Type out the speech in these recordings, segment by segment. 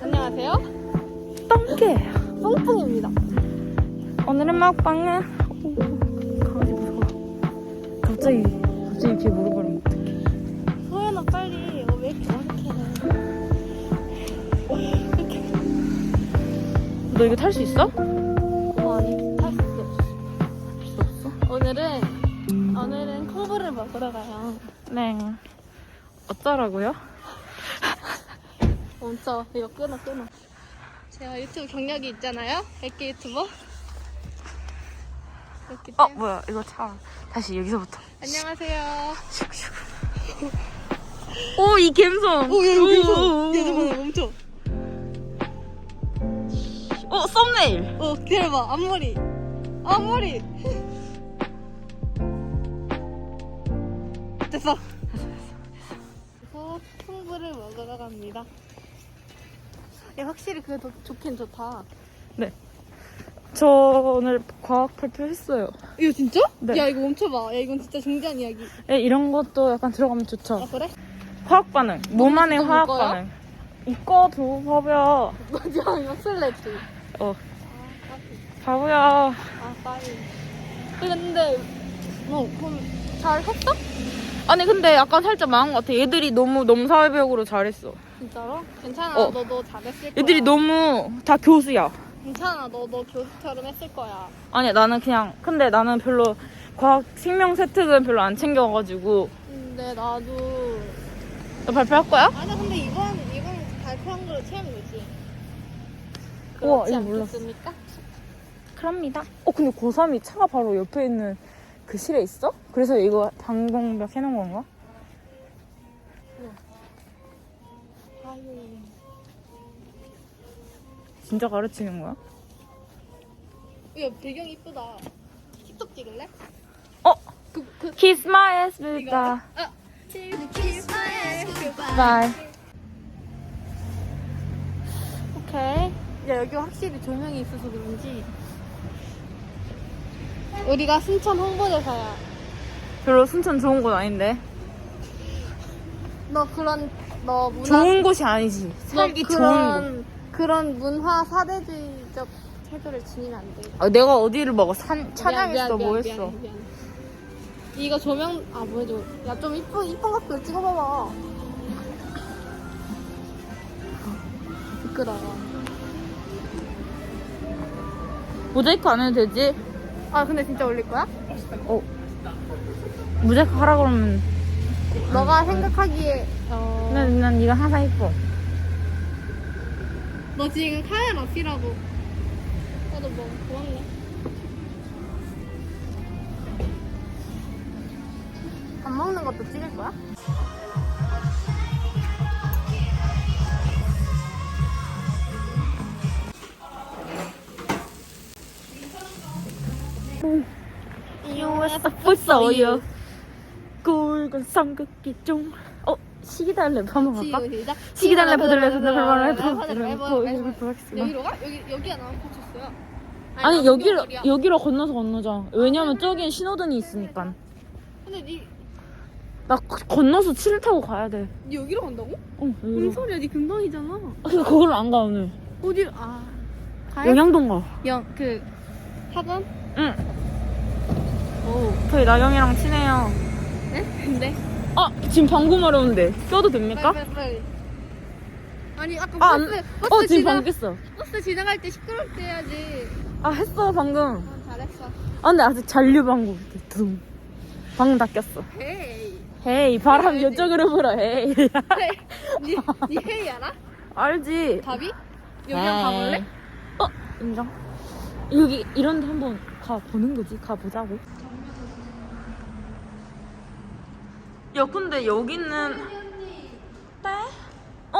안녕하세요. 똥개. 뽕뽕입니다. 오늘의 먹방은 오, 강아지 무서워. 갑자기 갑자기 귀에 물어버리면 어떡해. 소연아 빨리 어, 왜 이렇게 어색해? 너 이거 탈 수 있어? 어, 아니 탈수 없어. 탈수 없어? 오늘은 오늘은 콩부를 먹으러 가요. 네. 어쩌라고요? 멈춰. 이거 끊어 끊어. 제가 유튜브 경력이 있잖아요. 100개 유튜버. 그렇기 어 때문에. 뭐야 이거 차. 다시 여기서부터. 안녕하세요. 오이 갬성. 오, 야, 이거 괜찮아. 오, 오, 야, 잠깐만, 멈춰. 어 썸네일. 어, 기다려봐. 앞머리. 앞머리. 됐어. 그래서 콩부를 먹으러 갑니다. 야, 확실히 그게 더 좋긴 좋다. 저 오늘 과학 발표했어요. 이거 진짜? 네. 야, 이거 멈춰봐. 야, 이건 진짜 중요한 이야기. 예, 이런 것도 약간 들어가면 좋죠. 아, 그래? 화학 반응. 몸 안의 진짜 화학 이거야? 반응. 이거 도 바보야. 맞아, 이거 슬래지. 어 아, 바보야. 아, 빨리. 근데, 뭐, 그럼 잘 했어? 아니 근데 약간 살짝 망한 것 같아. 얘들이 너무 넘사벽으로 잘했어. 진짜로? 괜찮아. 어. 너도 잘했을 거야. 얘들이 너무 다 교수야. 괜찮아. 너도 교수처럼 했을 거야. 아니 나는 그냥 근데 나는 별로 과학 생명 세특은 별로 안 챙겨가지고 근데 나도 너 발표할 거야? 아니 근데 이번 이번 발표한 걸로 채우면 되지. 우와, 그렇지 이거 몰랐어. 않겠습니까? 그럽니다. 어 근데 고3이 차가 바로 옆에 있는 그 실에 있어? 그래서 이거 방공벽 해놓은 건가? 진짜 가르치는 거야? 야 배경 이쁘다. 틱톡 찍을래? 어? 그 그. Kiss my ass 이거 a 아. Kiss my ass goodbye. bye. 오케이. 야 여기 확실히 조명이 있어서 그런지 우리가 순천 홍보대사야. 별로 순천 좋은 곳 아닌데. 너 그런 너 문화 좋은 곳이 아니지. 너 살기 좋은 곳. 그런 그런 문화 사대주의적 태도를 지니면 안 돼. 아, 내가 어디를 먹어? 산, 미안, 찬양했어, 미안, 뭐 미안, 했어? 미안, 미안. 이거 조명 아 뭐해줘 야 좀 이쁜 이쁜 각도 찍어봐봐 미끄러워 모자이크 안 해도 되지? 아 근데 진짜 올릴 거야? 어. 모자이크 하라 그러면 너가 생각하기에 어... 난, 난 네가 항상 이뻐. 너 지금 카메라 앞이라고 나도 뭐 고맙네 밥 먹는 것도 찍을 거야? 이용해서 불써요. 굵은 삼각기 중. 어, 시기달 랩 한번 볼까? 시작 시작 시기달 랩 들려서 해봐, 랩 해봐, 해봐, 해봐, 해봐. 해봐. 여기로 가? 여기 여기가 나온 코스였어요. 아니 여기로. 여기로 건너서 건너자. 왜냐면 저기엔 신호등이 있으니까. 근데 니, 나 거- 건너서 치를 타고 가야 돼. 니 여기로 간다고? 어, 무슨 여기로. 소리야? 니 금방이잖아. 아, 근데 거기로 안 가 오늘. 어디? 아 가요? 영양동 가. 영그 학원? 응. 오, 저희 나경이랑 친해요. 네? 근데 아, 지금 방금 어려운데. 껴도 됩니까? 빨리 빨리 빨리. 아니 아까 아, 안- 버스 버스 어, 지금 지나 방금 꼈어. 버스 지나갈 때 시끄럽게 해야지. 아, 했어, 방금. 어, 잘했어. 아, 근데 아직 잔류 방구. 둥. 방금 다 꼈어. 헤이. 헤이, 바람 해야지. 이쪽으로 불어, 헤이. 헤이. 니, 니 헤이 알아? 알지? 답이? 여기 한번 가볼래? 어, 인정. 여기 이런 데 한번 가보는 거지. 가보자고. 야, 근데 여기는. 네? 어?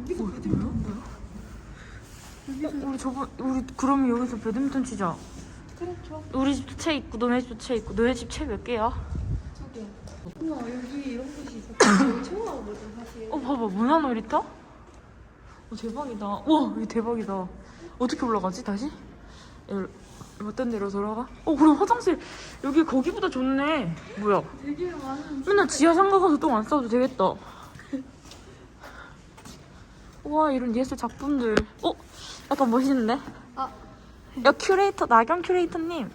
여기서 배드민턴? 뭐야? 어, 우리 저번, 우리 그럼 여기서 배드민턴 치자. 그렇죠. 우리 집도 채 있고, 너네 집도 채 있고. 너네 집 채 몇 개야? 저기요. 우와 여기 이런 곳이 있었어. 여기 처음 와보죠 사실. 어, 봐봐. 문화 놀이터? 어, 대박이다. 우와, 여기 대박이다. 어떻게 올라가지, 다시? 여기, 어떤 데로 돌아가? 어, 그리고 화장실. 여기 거기보다 좋네. 뭐야. 되게 많은. 맨날 지하 상가 가서 똥 안 싸도 되겠다. 와 이런 예술 작품들. 어? 약간 멋있는데? 아, 야 큐레이터 나경 큐레이터님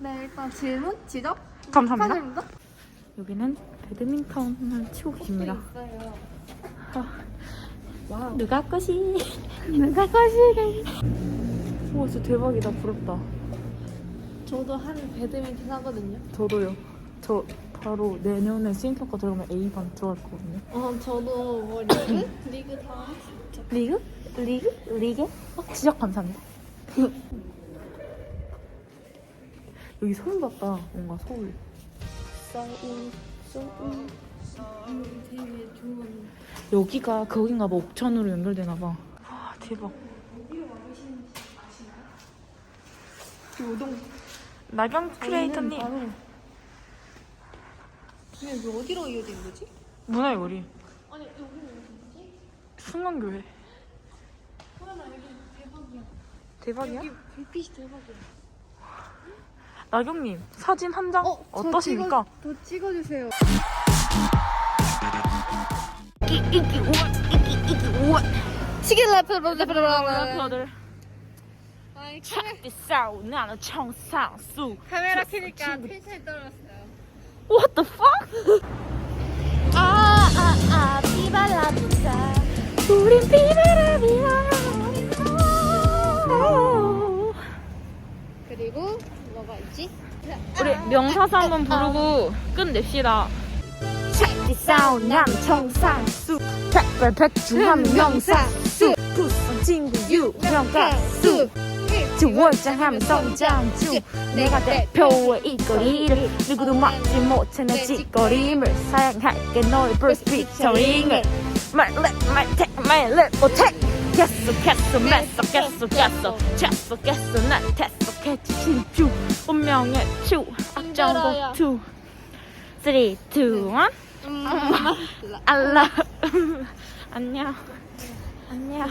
네 일단 질문, 지적, 감사합니다. 축하드립니다. 여기는 배드민턴을 치고 계십니다. 있어요. 와 누가 것이? 누가 가시 게? 와 진짜 대박이다 부럽다. 저도 한 배드민턴 하거든요. 저도요. 저 바로 내년에 수행평가 들어가면 A반 들어갈 거거든요. 어, 저도 뭐 리그? 리그 다 진짜. 리그? 리그? 리게? 어, 지적 감사합니다. 여기 서울 같다. 뭔가 서울. 서울. 음, 되게 좋은. 여기가 거긴가 봐. 옥천으로 연결되나 봐. 와, 대박. 우동. 나경 크리에이터님. 근데 이거 어디로 이어진 거지? 문화의 거리. 아니 여기는 어디지? 승강교회. 소연아 여기 대박이야. 대박이야? 여기 불빛이 대박이야. 나경님, 사진 한 장 어, 저 어떠십니까? 찍어, 더 찍어주세요. 이기, 이기, 우와, 이기, 이기, 우와. 치킨 라이프 라이프 래퍼들. 아이 차디 싸우, 나는 청상 수. 카메라 켜니까 텐션이 떨어졌어요. What the fuck? 아, 아, 아, 비발라주자. 우린 비바람이야. 그리고 뭐가 있지? 우리 명사수 한번 부르고 끝냅시다. 차디 사운 남청상 수 백백백중하면 명사수 부산 친구 유명가수 명가수 지원장하면 성장중 내가 대표의 이 거리를 누구도 막지 못해 내 짓거림을 사양할게. 너의 벌스 피처링을. 말랩 말택 말랩 못해 계속해서 매서 계속해서 계속해서 난 계속했지 진주. 운명의 추 악정고 투 쓰리 투원. 알라. 안녕. 안녕